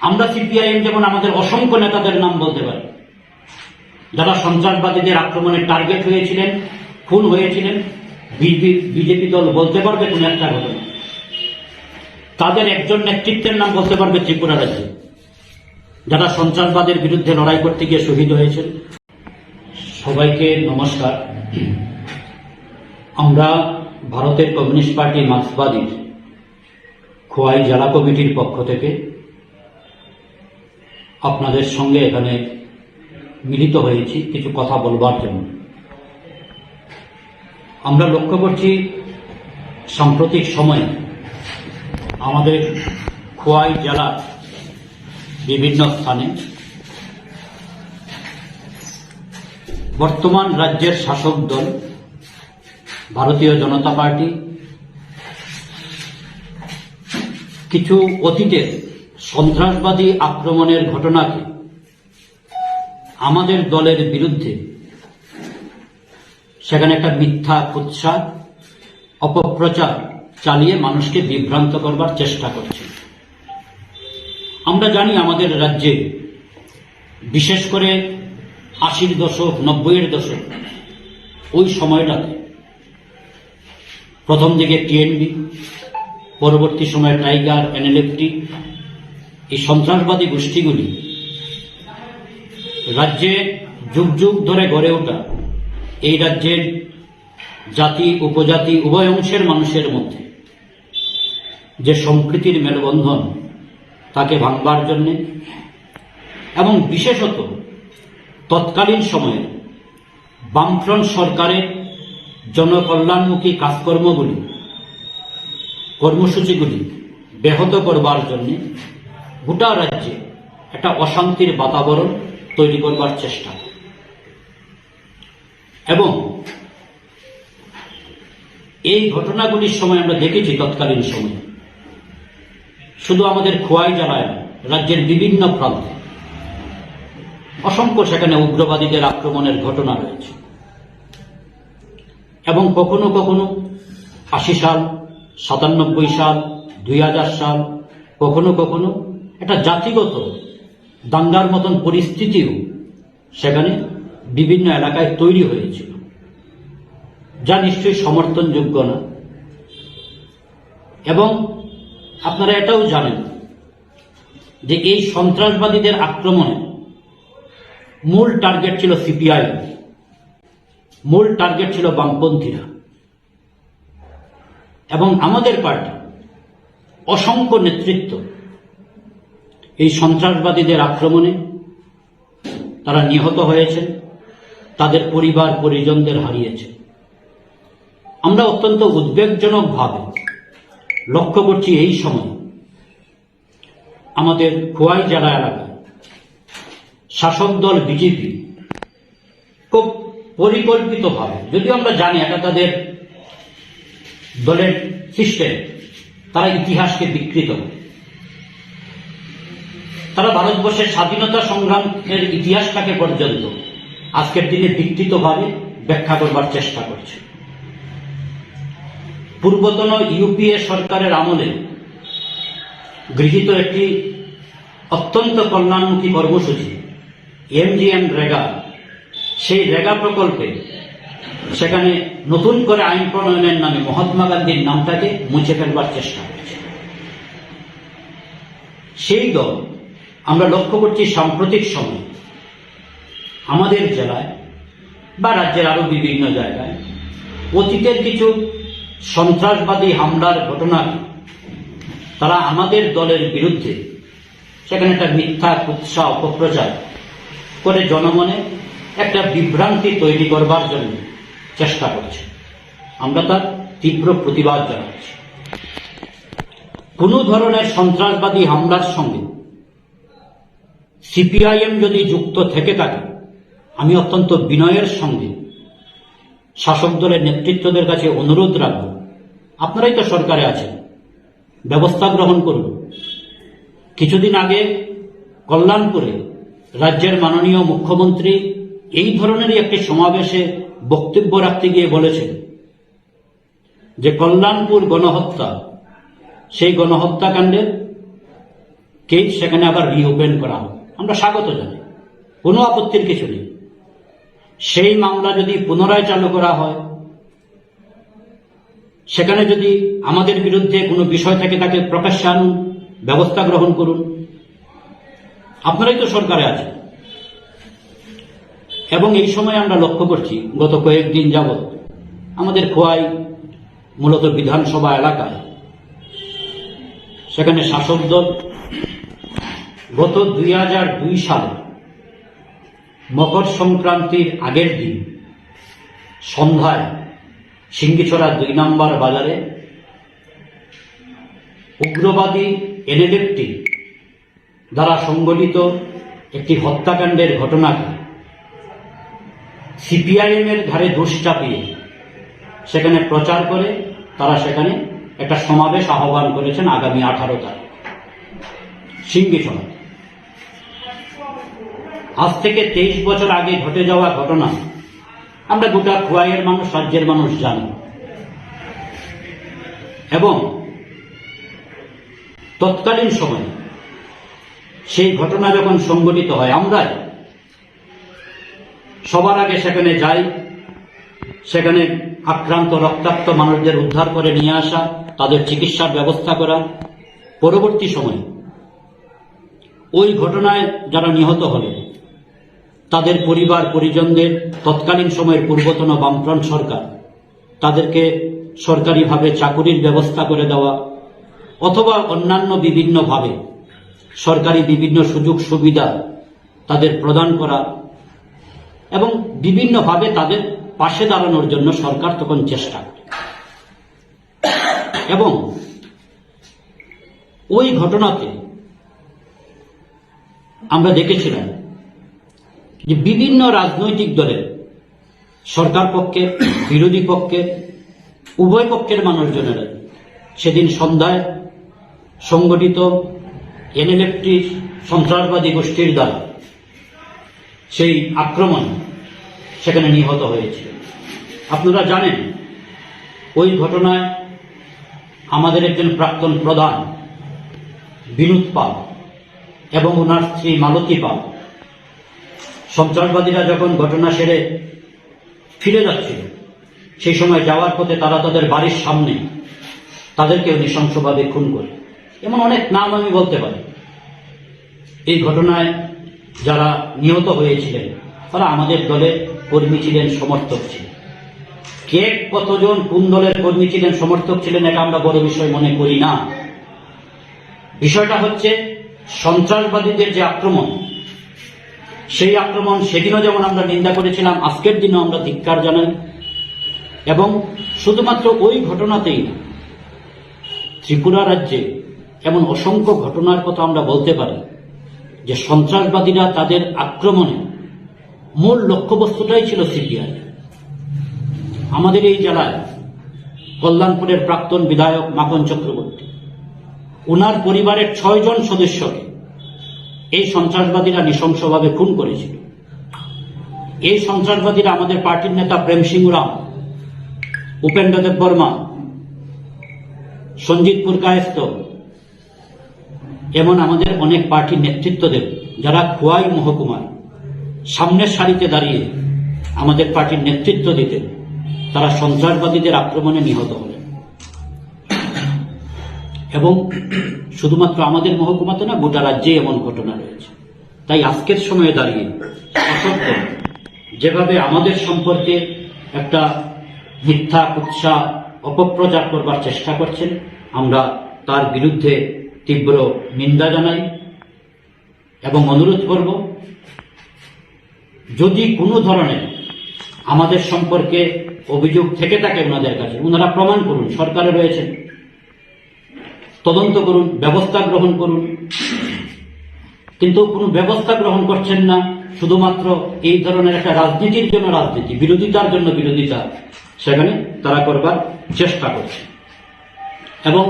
আমরা সিপিআইএম যেমন আমাদের অসংখ্য নেতাদের নাম বলতে পারি। যারা সন্ত্রাসবাদীদের আক্রমণের টার্গেট হয়েছিলেন, খুন হয়েছিলেন, বিজেপি দল বলতে পারবে কোন একটা ঘটনা। তাদের একজন নেতৃত্বের নাম বলতে পারবে ত্রিপুরা রাজ্যে। যারা সন্ত্রাসবাদের বিরুদ্ধে লড়াই করতে গিয়ে শহীদ হয়েছেন, সবাইকে নমস্কার। আমরা ভারতের কমিউনিস্ট পার্টি মার্ক্সবাদীর খোয়াই জেলা কমিটির পক্ষ থেকে আপনাদের সঙ্গে এখানে মিলিত হয়েছি কিছু কথা বলবার জন্য। আমরা লক্ষ্য করছি, সাম্প্রতিক সময়ে আমাদের খোয়াই জেলার বিভিন্ন স্থানে বর্তমান রাজ্যের শাসক দল, ভারতীয় জনতা পার্টি, কিছু অতীতের সন্ত্রাসবাদী আক্রমণের ঘটনাকে আমাদের দলের বিরুদ্ধে সেখানে একটা মিথ্যা কুৎসা, অপপ্রচার চালিয়ে মানুষকে বিভ্রান্ত করবার চেষ্টা করছে। আমরা জানি আমাদের রাজ্যে বিশেষ করে আশির দশক, নব্বইয়ের দশক, ওই সময়টাতে প্রথম দিকে টিএনবি, পরবর্তী সময়ে টাইগার, এনএলএফটি এই সন্ত্রাসবাদী গোষ্ঠীগুলি রাজ্যে যুগ যুগ ধরে গড়ে ওঠা এই রাজ্যের জাতি, উপজাতি, উভয় অংশের মানুষের মধ্যে যে সম্প্রীতির মেলবন্ধন তাকে ভাঙবার জন্যে এবং বিশেষত তৎকালীন সময়ে বামফ্রন্ট সরকারের জনকল্যাণমুখী কাজকর্মগুলি, কর্মসূচিগুলি ব্যাহত করবার জন্য গোটা রাজ্যে একটা অশান্তির বাতাবরণ তৈরি করবার চেষ্টা। এবং এই ঘটনাগুলির সময় আমরা দেখেছি তৎকালীন সময়ে। শুধু আমাদের খোয়াই জেলায় রাজ্যের বিভিন্ন প্রান্তে। অসংখ্য সেখানে উগ্রবাদীদের আক্রমণের ঘটনা রয়েছে। এবং কখনো কখনো আশি সাল, সাতানব্বই সাল, দুই হাজার সাল, কখনো কখনো একটা জাতিগত, দাঙ্গার মতন পরিস্থিতিও সেখানে বিভিন্ন এলাকায় তৈরি হয়েছিল। যা নিশ্চয়ই সমর্থনযোগ্য না। এবং আপনারা এটাও জানেন যে এই সন্ত্রাসবাদীদের আক্রমণে মূল টার্গেট ছিল সিপিআই। মূল টার্গেট ছিল বামপন্থীরা। এবং আমাদের পার্টি অসংখ্য নেতৃত্ব এই সন্ত্রাসবাদীদের আক্রমণে তারা নিহত হয়েছে, তাদের পরিবার, পরিজনদের হারিয়েছে। আমরা অত্যন্ত উদ্বেগজনকভাবে লক্ষ্য করছি এই সময় আমাদের খোয়াই জেলা এলাকায় শাসক দল বিজেপি খুব পরিকল্পিতভাবে, যদিও আমরা জানি এটা তাদের দলের সিস্টেম, তারা ইতিহাসকে বিকৃত করে। তারা ভারতবর্ষের স্বাধীনতা সংগ্রামের ইতিহাসটাকে পর্যন্ত আজকের দিনে বিকৃতভাবে ব্যাখ্যা করবার চেষ্টা করছে। পূর্বতন ইউপিএ সরকারের আমলে গৃহীত একটি অত্যন্ত কল্যাণমুখী কর্মসূচি এমজিএম রেগা, সেই রেগা প্রকল্পে সেখানে নতুন করে আইন প্রণয়নের নামে মহাত্মা গান্ধীর নামটাকে মুছে ফেলবার চেষ্টা করছে। সেই দল আমরা লক্ষ্য করছি সাম্প্রতিক সময় আমাদের জেলায় বা রাজ্যের আরও বিভিন্ন জায়গায় অতীতের কিছু সন্ত্রাসবাদী হামলার ঘটনা তারা আমাদের দলের বিরুদ্ধে সেখানে একটা মিথ্যা কুৎসা অপপ্রচার করে জনমনে একটা বিভ্রান্তি তৈরি করবার জন্য চেষ্টা করছে। আমরা তার তীব্র প্রতিবাদ জানাচ্ছি। কোনো ধরনের সন্ত্রাসবাদী হামলার সঙ্গে সিপিআইএম যদি যুক্ত থেকে থাকে, আমি অত্যন্ত বিনয়ের সঙ্গে শাসক দলের নেতৃত্বদের কাছে অনুরোধ রাখব, আপনারাই তো সরকারে আছেন, ব্যবস্থা গ্রহণ করুন। কিছুদিন আগে কল্যাণপুরে রাজ্যের মাননীয় মুখ্যমন্ত্রী এই ধরনেরই একটি সমাবেশে বক্তব্য রাখতে গিয়ে বলেছেন যে কল্যাণপুর গণহত্যা, সেই গণহত্যাকাণ্ডের কেস সেখানে আবার রিওপেন করা হোক। আমরা স্বাগত জানাই। কোনো আপত্তির কিছু নেই। সেই মামলা যদি পুনরায় চালু করা হয়, সেখানে যদি আমাদের বিরুদ্ধে কোনো বিষয় থাকে, তাকে প্রকাশ্যে আনুন, ব্যবস্থা গ্রহণ করুন। আপনারাই তো সরকারে আছেন। এবং এই সময় আমরা লক্ষ্য করছি, গত কয়েকদিন যাবৎ আমাদের খোয়াই মূলত বিধানসভা এলাকায়। সেখানে শাসক দল গত দুই হাজার দুই সালে মকর সংক্রান্তির আগের দিন সন্ধ্যায় সিঙ্গিছড়া দুই নম্বর বাজারে উগ্রবাদী এনএলএফটি দ্বারা সংগঠিত একটি হত্যাকাণ্ডের ঘটনাকে সিপিআইএম এর ঘাড়ে দোষ চাপিয়ে সেখানে প্রচার করে তারা সেখানে একটা সমাবেশ আহ্বান করেছেন আগামী আঠারো তারিখ সিঙ্গিছড়া আজ থেকে তেইশ বছর আগে ঘটে যাওয়া ঘটনা। আমরা গোটা খোয়াইয়ের মানুষ, রাজ্যের মানুষ জানি। এবং তৎকালীন সময়ে সেই ঘটনা যখন সংঘটিত হয়, আমরাই সবার আগে সেখানে যাই, সেখানে আক্রান্ত রক্তাক্ত মানুষদের উদ্ধার করে নিয়ে আসা, তাদের চিকিৎসার ব্যবস্থা করা। পরবর্তী সময়ে ওই ঘটনায় যারা নিহত হলেন তাদের পরিবার, পরিজনদের তৎকালীন সময়ের পূর্বতন বামফ্রন্ট সরকার। তাদেরকে সরকারিভাবে চাকুরির ব্যবস্থা করে দেওয়া অথবা অন্যান্য বিভিন্নভাবে সরকারি বিভিন্ন সুযোগ সুবিধা তাদের প্রদান করা এবং বিভিন্নভাবে তাদের পাশে দাঁড়ানোর জন্য সরকার তখন চেষ্টা করে। এবং ওই ঘটনাতে আমরা দেখেছিলাম যে বিভিন্ন রাজনৈতিক দলের সরকার পক্ষের বিরোধী পক্ষের উভয় পক্ষের মানুষজনেরা সেদিন সন্ধ্যায় সংগঠিত এনএলএফটি সন্ত্রাসবাদী গোষ্ঠীর দ্বারা সেই আক্রমণ সেখানে নিহত হয়েছে। আপনারা জানেন, ওই ঘটনায় আমাদের একজন প্রাক্তন প্রধান বিনোদ পাল এবং ওনার স্ত্রী মালতী পাল সন্ত্রাসবাদীরা যখন ঘটনা সেরে ফিরে যাচ্ছিল, সেই সময় যাওয়ার পথে তারা তাদের বাড়ির সামনে তাদেরকেও নৃশংসভাবে খুন করে। এমন অনেক নাম আমি বলতে পারি। এই ঘটনায় যারা নিহত হয়েছিলেন, তারা আমাদের দলের কর্মী ছিলেন, সমর্থক ছিলেন। কে কতজন কোন দলের কর্মী ছিলেন, সমর্থক ছিলেন, এটা আমরা বড় বিষয় মনে করি না। বিষয়টা হচ্ছে সন্ত্রাসবাদীদের যে আক্রমণ সেই আক্রমণ সেদিনও যেমন আমরা নিন্দা করেছিলাম, আজকের দিনও আমরা ধিক্কার জানাই। এবং শুধুমাত্র ওই ঘটনাতেই ত্রিপুরা রাজ্যে এমন অসংখ্য ঘটনার কথা আমরা বলতে পারি, যে সন্ত্রাসবাদীরা তাদের আক্রমণে মূল লক্ষ্যবস্তুটাই ছিল সিপিআই। আমাদের এই জেলায় কল্যাণপুরের প্রাক্তন বিধায়ক মাখন চক্রবর্তী ওনার পরিবারের ছয়জন সদস্যকে এই সন্ত্রাসবাদীরা নৃশংসভাবে খুন করেছিল। এই সন্ত্রাসবাদীরা আমাদের পার্টির নেতা প্রেম সিং রাম, উপেন্দ্র দেব বর্মা, সঞ্জিতপুর কায়স্ত এমন আমাদের অনেক পার্টির নেতৃত্ব দেব, যারা খোয়াই মহকুমার সামনের সারিতে দাঁড়িয়ে আমাদের পার্টির নেতৃত্ব দিতেন। তারা সন্ত্রাসবাদীদের আক্রমণে নিহত হলেন। এবং শুধুমাত্র আমাদের মহকুমাতে না, গোটা রাজ্যে এমন ঘটনা রয়েছে। তাই আজকের সময়ে দাঁড়িয়ে দল যেভাবে আমাদের সম্পর্কে একটা মিথ্যা, কুৎসা, অপপ্রচার করবার চেষ্টা করছেন, আমরা তার বিরুদ্ধে তীব্র নিন্দা জানাই এবং অনুরোধ করব, যদি কোনো ধরনের আমাদের সম্পর্কে অভিযোগ থেকে থাকে ওনাদের কাছে, ওনারা প্রমাণ করুন, সরকারে রয়েছেন। তদন্ত করুন, ব্যবস্থা গ্রহণ করুন। কিন্তু কোনো ব্যবস্থা গ্রহণ করছেন না, শুধুমাত্র এই ধরনের একটা রাজনীতির জন্য রাজনীতি, বিরোধিতার জন্য বিরোধিতা। সেখানে তারা করবার চেষ্টা করছে। এবং